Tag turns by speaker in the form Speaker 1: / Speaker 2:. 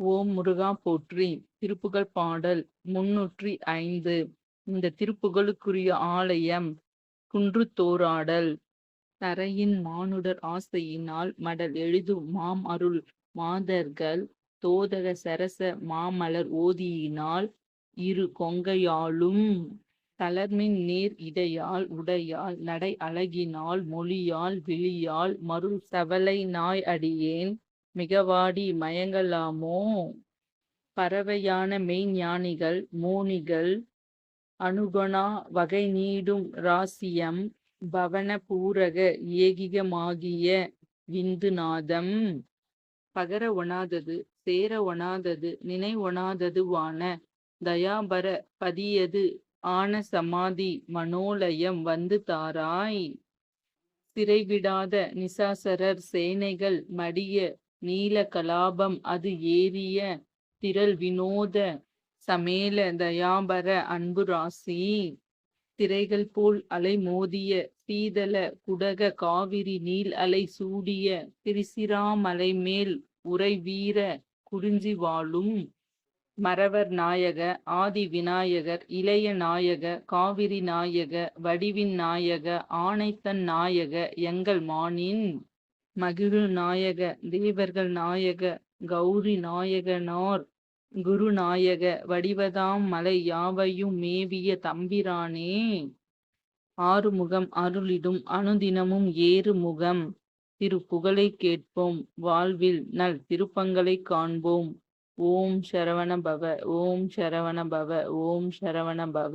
Speaker 1: ஓம் முருகா போற்றி. திருப்புகழ் பாடல் முன்னூற்றி ஐந்து. இந்த திருப்புகழுக்குரிய ஆலயம் குன்றுத்தோராடல் தரையின் மானுடர் ஆசையினால் மடல் எழுதும் மாம் அருள் மாதர்கள். தோதக சரச மாமலர் ஓதியினால் இரு கொங்கையாலும் தளர்மின் நீர் இடையால் உடையால் நடை அழகினால் மொழியால் விழியால் மருள் சவலை நாய் அடியேன். மிகவாடி மயங்கலாமோ? பறவையான மெய்ஞானிகள் மோனிகள் அனுகொணா வகை நீடும் ராசியம் பவன பூரக ஏகிகமாகிய விந்துநாதம். பகர ஒணாதது சேர ஒணாதது நினை ஒணாததுவான தயாபர பதியது ஆன சமாதி மனோலயம் வந்து தாராய். சிறைவிடாத நிசாசரர் சேனைகள் மடிய நீல கலாபம் அது ஏறிய திரள் வினோத சமேல தயாபர அன்பு ராசி. திரைகள் போல் அலை மோதிய சீதல குடக காவிரி நீல் அலை சூடிய திரிசிராமலை மேல் உரை வீர குறிஞ்சி வாழும். மறவர் நாயக ஆதி விநாயகர் இளைய நாயக காவிரி நாயக வடிவின் நாயக ஆணைத்தன் நாயக எங்கள் மானின். மகிழு நாயக தேவர்கள் நாயக கௌரி நாயகனார் குருநாயக வடிவதாம் மலை யாவையும் மேவிய தம்பிரானே. ஆறுமுகம் அருளிடும் அனுதினமும் ஏறு முகம் திருப்புகழை கேட்போம் வாழ்வில் நல் திருப்பங்களை காண்போம். ஓம் சரவண பவ ஓம் சரவண பவ ஓம் சரவண பவ